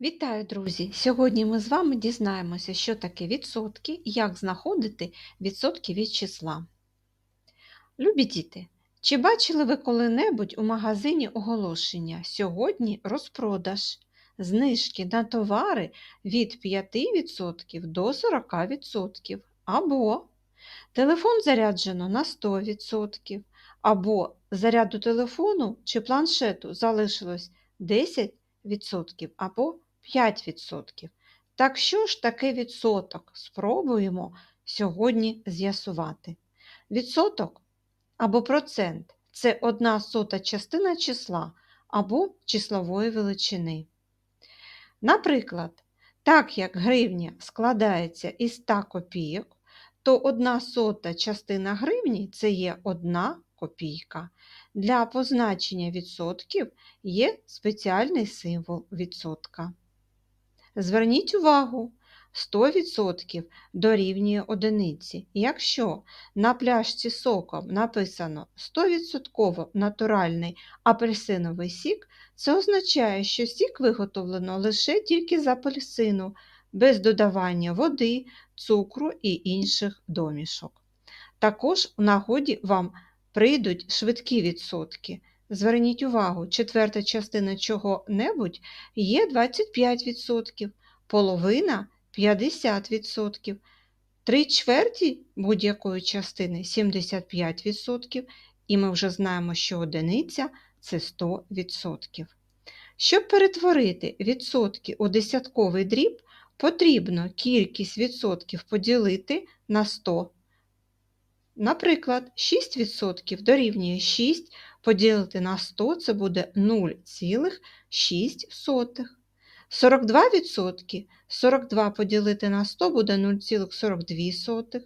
Вітаю, друзі! Сьогодні ми з вами дізнаємося, що таке відсотки і як знаходити відсотки від числа. Любі діти, чи бачили ви коли-небудь у магазині оголошення Сьогодні розпродаж, знижки на товари від 5% до 40%, або телефон заряджено на 100%, або заряду телефону чи планшету залишилось 10%, або 5%. Так що ж таке відсоток? Спробуємо сьогодні з'ясувати. Відсоток або процент це одна сота частина числа або числової величини. Наприклад, так як гривня складається із 100 копійок, то одна сота частина гривні це є одна копійка. Для позначення відсотків є спеціальний символ відсотка. Зверніть увагу, 100% дорівнює одиниці. Якщо на пляшці соком написано 100% натуральний апельсиновий сік, це означає, що сік виготовлено лише тільки з апельсину, без додавання води, цукру і інших домішок. Також у нагоді вам прийдуть швидкі відсотки. Зверніть увагу, четверта частина чого-небудь є 25%, половина 50%, три чверті будь-якої частини 75%, і ми вже знаємо, що одиниця це 100%. Щоб перетворити відсотки у десятковий дріб, потрібно кількість відсотків поділити на 100. Наприклад, 6% дорівнює 6 поділити на 100 це буде 0,6. 42%. 42 поділити на 100 буде 0,42.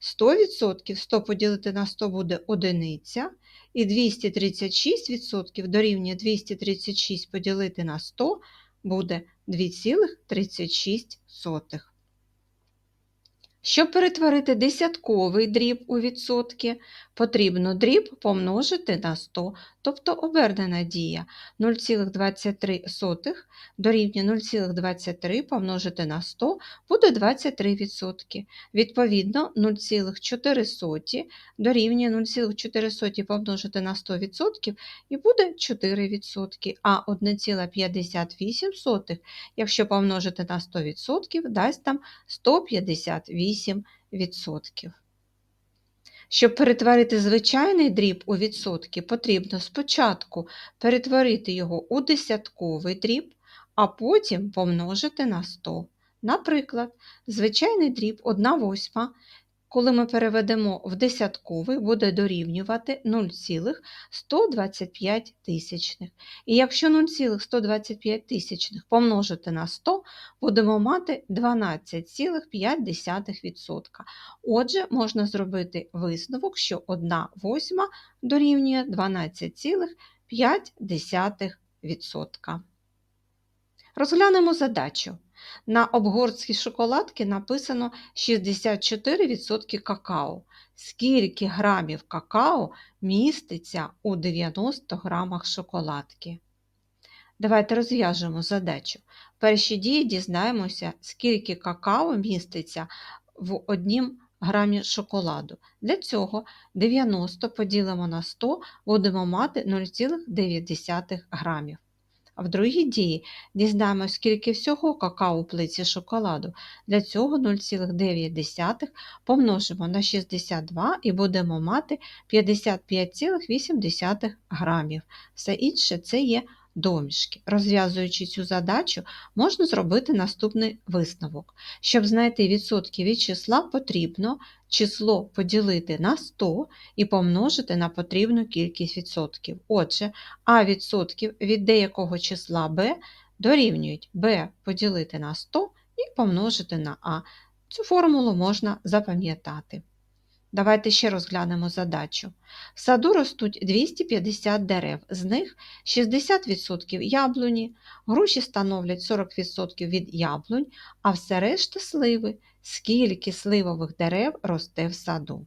100% 100 поділити на 100 буде одиниця. І 236% дорівнює 236 поділити на 100 буде 2,36. Щоб перетворити десятковий дріб у відсотки, потрібно дріб помножити на 100, тобто обернена дія 0,23 дорівнює 0,23 помножити на 100 буде 23%. Відповідно, 0,4 дорівнює 0,4 помножити на 100% і буде 4%, а 1,58, якщо помножити на 100%, дасть там 158%. Щоб перетворити звичайний дріб у відсотки, потрібно спочатку перетворити його у десятковий дріб, а потім помножити на 100. Наприклад, звичайний дріб 1 восьма, коли ми переведемо в десятковий, буде дорівнювати 0,125. тисячних. І якщо 0,125 тисячних помножити на 100, будемо мати 12,5%. Отже, можна зробити висновок, що 1 восьма дорівнює 12,5%. Розглянемо задачу. На обгортській шоколадці написано 64% какао. Скільки грамів какао міститься у 90 грамах шоколадки? Давайте розв'яжемо задачу. В першій дії дізнаємося, скільки какао міститься в 1 грамі шоколаду. Для цього 90 поділимо на 100, будемо мати 0,9 грамів. А в другій дії дізнаємося, скільки всього какао у плиці шоколаду. Для цього 0,9 помножимо на 62 і будемо мати 55,8 грамів. Все інше це є домішки. Розв'язуючи цю задачу, можна зробити наступний висновок. Щоб знайти відсотки від числа, потрібно число поділити на 100 і помножити на потрібну кількість відсотків. Отже, А відсотків від деякого числа b дорівнюють b поділити на 100 і помножити на А. Цю формулу можна запам'ятати. Давайте ще розглянемо задачу. В саду ростуть 250 дерев, з них 60% яблуні, груші становлять 40% від яблунь, а все решта сливи. Скільки сливових дерев росте в саду?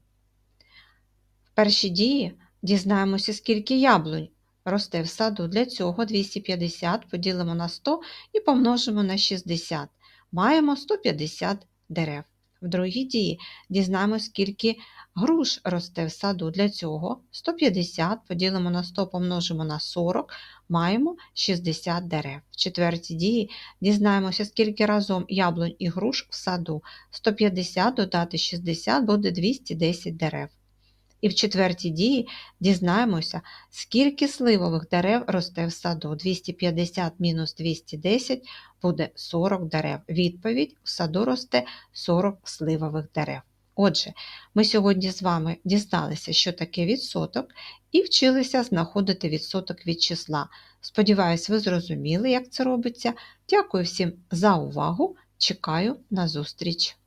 В першій дії дізнаємося, скільки яблунь росте в саду? Для цього 250 поділимо на 100 і помножимо на 60. Маємо 150 дерев. В другій дії дізнаємо, скільки груш росте в саду. Для цього 150 поділимо на 100, помножимо на 40, маємо 60 дерев. В четвертій дії дізнаємося, скільки разом яблунь і груш в саду. 150 додати 60 буде 210 дерев. І в четвертій дії дізнаємося, скільки сливових дерев росте в саду. 250 мінус 210 буде 40 дерев. Відповідь в саду росте 40 сливових дерев. Отже, ми сьогодні з вами дізналися, що таке відсоток, і вчилися знаходити відсоток від числа. Сподіваюсь, ви зрозуміли, як це робиться. Дякую всім за увагу. Чекаю на зустріч!